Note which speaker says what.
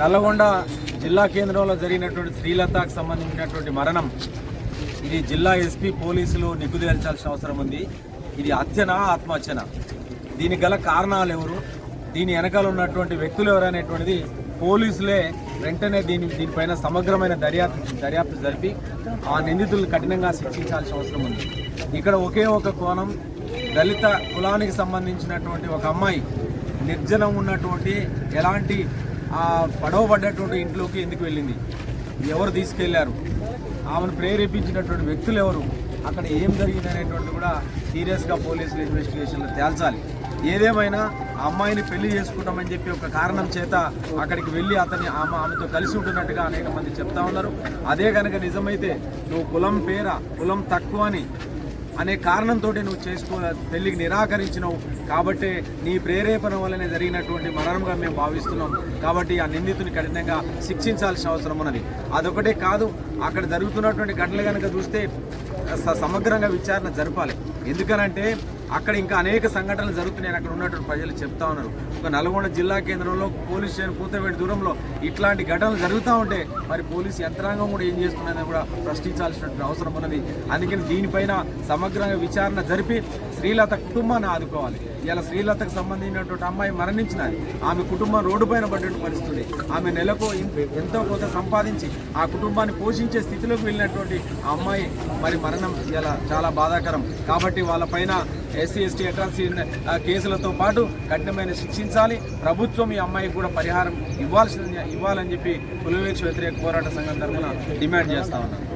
Speaker 1: నల్లగొండ జిల్లా కేంద్రంలో జరిగినటువంటి శ్రీలతకు సంబంధించినటువంటి మరణం ఇది జిల్లా ఎస్పీ పోలీసులు నిగ్గుదేల్చాల్సిన అవసరం ఉంది. ఇది హత్యనా ఆత్మహత్యనా దీనికి గల కారణాలు ఎవరు? దీని వెనకాల ఉన్నటువంటి వ్యక్తులు ఎవరనేటువంటిది పోలీసులే వెంటనే దీని దీనిపైన సమగ్రమైన దర్యాప్తు దర్యాప్తు జరిపి ఆ నిందితులను కఠినంగా శిక్షించాల్సిన అవసరం ఉంది. ఇక్కడ ఒకే ఒక కోణం దళిత కులానికి సంబంధించినటువంటి ఒక అమ్మాయి నిర్జనం ఉన్నటువంటి ఎలాంటి ఆ పడవబడ్డటువంటి ఇంట్లోకి ఎందుకు వెళ్ళింది? ఎవరు తీసుకెళ్ళారు? ఆమెను ప్రేరేపించినటువంటి వ్యక్తులు ఎవరు? అక్కడ ఏం జరిగింది అనేటువంటి కూడా సీరియస్గా పోలీసులు ఇన్వెస్టిగేషన్లో తేల్చాలి. ఏదేమైనా అమ్మాయిని పెళ్ళి చేసుకుంటామని చెప్పి ఒక కారణం చేత అక్కడికి వెళ్ళి అతని ఆమె ఆమెతో కలిసి ఉంటున్నట్టుగా అనేక మంది చెప్తా ఉన్నారు. అదే కనుక నిజమైతే నువ్వు కులం పేర కులం తక్కువ అని అనే కారణంతో నువ్వు చేసుకో పెళ్ళికి నిరాకరించినావు. కాబట్టి నీ ప్రేరేపణ వల్లనే జరిగినటువంటి మరణంగా మేము భావిస్తున్నాం. కాబట్టి ఆ నిందితుని కఠినంగా శిక్షించాల్సిన అవసరం ఉన్నది. అదొకటే కాదు అక్కడ జరుగుతున్నటువంటి ఘటనలు కనుక చూస్తే స- సమగ్రంగా విచారణ జరపాలి. ఎందుకనంటే అక్కడ ఇంకా అనేక సంఘటనలు జరుగుతున్నాయని అక్కడ ఉన్నటువంటి ప్రజలు చెప్తా ఉన్నారు. ఒక నల్గొండ జిల్లా కేంద్రంలో పోలీస్ స్టేషన్ కూతవేడి దూరంలో ఇట్లాంటి ఘటనలు జరుగుతూ ఉంటే మరి పోలీస్ యంత్రాంగం కూడా ఏం చేస్తున్నదని కూడా ప్రశ్నించాల్సినటువంటి అవసరం ఉన్నది. అందుకని దీనిపైన సమగ్రంగా విచారణ జరిపి శ్రీలత కుటుంబాన్ని ఆదుకోవాలి. ఇలా శ్రీలతకు సంబంధించినటువంటి అమ్మాయి మరణించినది. ఆమె కుటుంబం రోడ్డు పైన పడ్డట్టు పరిస్థితి. ఆమె నెలకు ఎంతో కొంత సంపాదించి ఆ కుటుంబాన్ని పోషించే స్థితిలోకి వెళ్ళినటువంటి ఆ అమ్మాయి మరి మరణం ఇలా చాలా బాధాకరం. కాబట్టి వాళ్ళపైన ఎస్సీ ఎస్టీ అట్రాసిటీ కేసులతో పాటు కఠినమైన శిక్షించాలి. ప్రభుత్వం ఈ అమ్మాయికి కూడా పరిహారం ఇవ్వాల్సింది ఇవ్వాలని చెప్పి కులవేక్ష వ్యతిరేక పోరాట సంఘం తరఫున డిమాండ్ చేస్తా ఉన్నాను